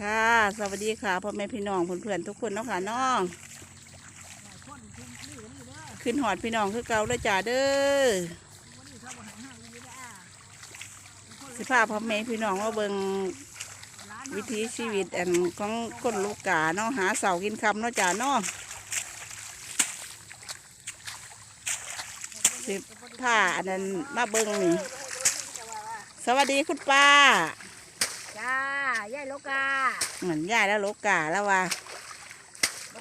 ค่ะ สวัสดีค่ะพ่อแม่พี่น้องเพื่อนๆทุกคนเนาะค่ะน้อง ขึ้นหอดพี่น้องคือเก่าเลยจ้าเด้อสิพาพ่อแม่พี่น้องว่าเบิงวิถีชีวิตอันของคนลูกกาเนาะหาเสากินคำเนาะจ้าเนาะสิพาอันนั้นมาเบิงนี่สวัสดีคุณป้าจ้า ยายโลกาเหมือนยายแล้วลูกกาแล้วว่า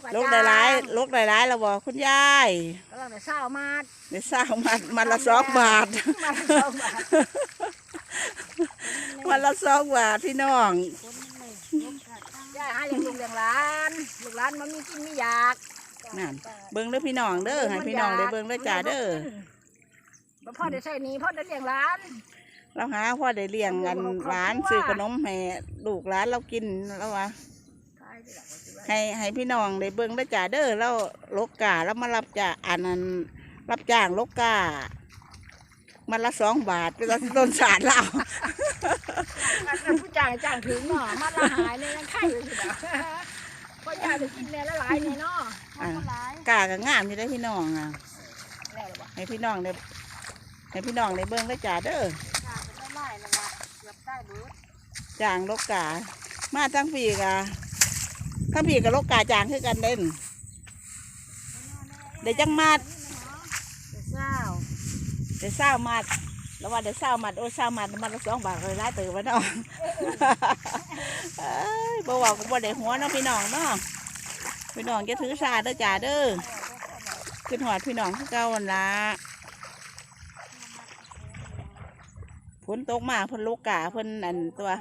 าลูกได้ร้ายลูกได้ร้ายแล้วบอกคุณยายกำลังจะเศร้ามาดได้สร้างมันมันละสองบาท มาละสองบาทมันละสองบาทพี่น้องยายหาอย่างลูกอย่างหลานลูกหลานมันมีกินมีอยากนั่นเบิ้งเด้อพี่น้องเด้อให้พี่น้องได้เบิ้งได้อจ่าเด้อบ่พ่อได้ใช้หนี้พ่อได้เลี้ยงหลาน เราหาพ่อได้เลี้ยงกันร้านซื้อขนมให้ลูกร้านเรากินแล้วว่าให้ให้พี่น้องได้เบิ้งได้อจ่าเด้อแล้วลกกาแล้วมารับจ่าอันนั้นรับจ้างลกกามันละสองบาทเป็นต้นสารเราผู้จ้างจ้างถึงเนาะมาละหายเนี่ยยังไข่อยู่เนาะพ่อยายได้กินแน่ละหลายเนี่ยเนาะมันก็หลายกาก็งามอยู่ได้อพี่น้องอะแน่หรอวะให้พี่น้องได้ให้พี่น้องได้เบิ้งได้อจ่าเด้อ ได้เบิดจางลกกา มาทั้งปีกะทั้งปีกับลกกาจางคือกันเด่นเดี๋ยวจังมาดเศร้าเดี๋ยวเศร้ามาดแล้วว่าเดี๋ยวเศร้ามาดโอ้เศร้ามาดมันละสองบาทเลยร้ายตื่นวะเนาะเอ้ยบ่เว่าก็บ่ได้หัวเนาะพี่น้องเนาะพี่น้องจะถือสาเด้อจ่าเด้อขึ้นหอดพี่น้องคือเก่าวันละ ฝนตกมาเพิ่นลูกกาเพิ่นอันตัว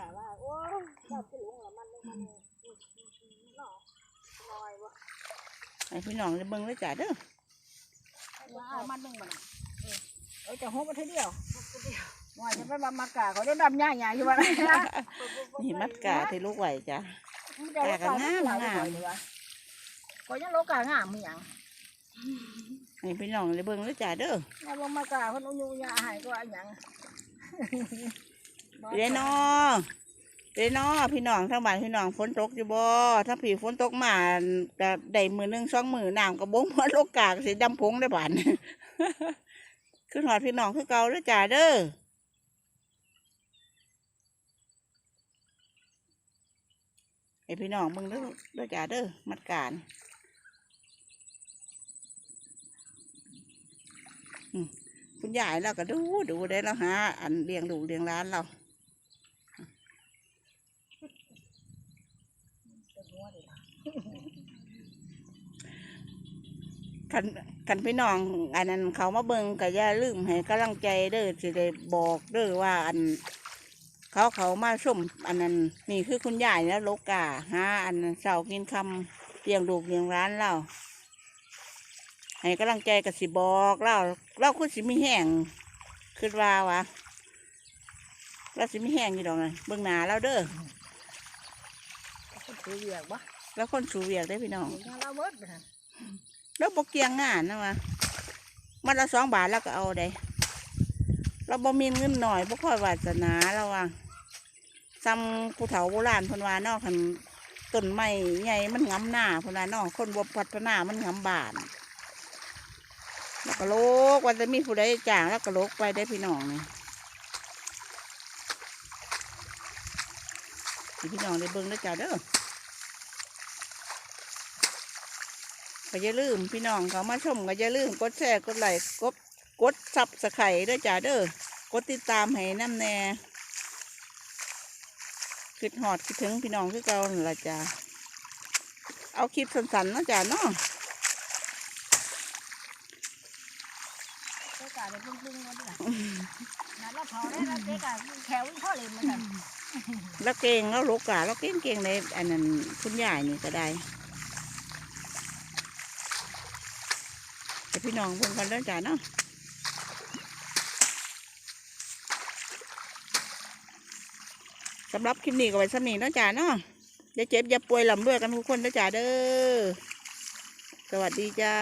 ไอ้พี่น้องได้เบิ่งได้จ่าเด้อว่ามันนึงมันเออจะหกมาทีเดียวว่าจะไปบำมากาเขาได้ดำย่าใหญ่อยู่วะนะนี่มัดกาที่ลูกไหวจ้ะก็ยังโลกางามมีหยังให้พี่น้องได้เบิ่งได้จ่าเด้อมาบำมากาคนอุ้ยยาหายก็อันหยัง เด้นอเด้นอพี่น้องทั้งบ้านพี่น้องฝนตกอยู่บ่ถ้าผีฝนตกมาก็ได้มือหนึ่งสองมือน้ำก็บ่งหมดโลกกากสิดำพงได้บ้าดขึ้นหอดพี่น้องคือเก่าเด้อจ่าเด้อให้พี่น้องเบิ่งเด้อเด้อจ่าเด้อมัดการอืม คุณยายเราก็ดูดูได้แล้วฮะอันเลี้ยงลูกเลี้ยงร้านเราคันคันพี่น้องอันนั้นเขามาเบิงก็อย่าลืมให้กำลังใจเด้อสิได้บอกเด้อว่าอัน เขาเขามาชมอันนั้นนี่คือคุณยายแล้วโลกาหาอันนั้นเสากินคำเลี้ยงลูกเลี้ยงร้านเรา ให้กำลังใจกับสิบอกเราเราคือสิมีแห้งคือว่าวะเราสิมีแห้งอยู่ดอกเลยเบิ่งหนาเราเด้อถือเวียกบ่แล้วคนสูเวียกได้อพี่น้องเราเบิดนะแล้วบกเกียงงานนะวะมันละสองบาทแล้วก็เอาได้เราบ่มีเงินหน่อยบ่ค่อยวาสนาแล้วว่าซ้ำผู้เฒ่าโบราณเพิ่นว่าเนอกคันต้นไม้ใหญ่มันงำหน้าเพิ่นว่าเนอกคนบ่พัฒนามันงำบาน แล้วก็โลกว่าจะมีผู้ใดจ้างแล้วก็โลกไปได้พี่น้องนี่พี่น้องได้เบิ่งได้จ้าเด้อก็อย่าลืมพี่น้องเขามาชมก็อย่าลืมกดแชร์กดไลค์กดกดซับสไครต์ด้วยจ้าเด้อกดติดตามให้น้ำแน่คิดหอดคิดถึงพี่น้องคือเก่านั่นละจ้าเอาคลิปสั้นๆนะจ้าเนาะ เจ๊กาเลยปึ้งปึ้งมาด้วยนั่นเราเผาได้แล้วเจ๊กาแถวพ่อเลยมันกันแล้วเก่งแล้วลูกกาแล้วเก่งเก่งในอันนั้นคุณยายนี่ก็ได้ให้พี่น้องเพิ่งกันเด้อจ้าเนาะสำหรับคลิปนี้ก็ไว้สำนีนะจ้าเนาะอย่าเจ็บอย่าป่วยลำด้วยกันทุกคนเด้อจ้าเด้อสวัสดีจ้า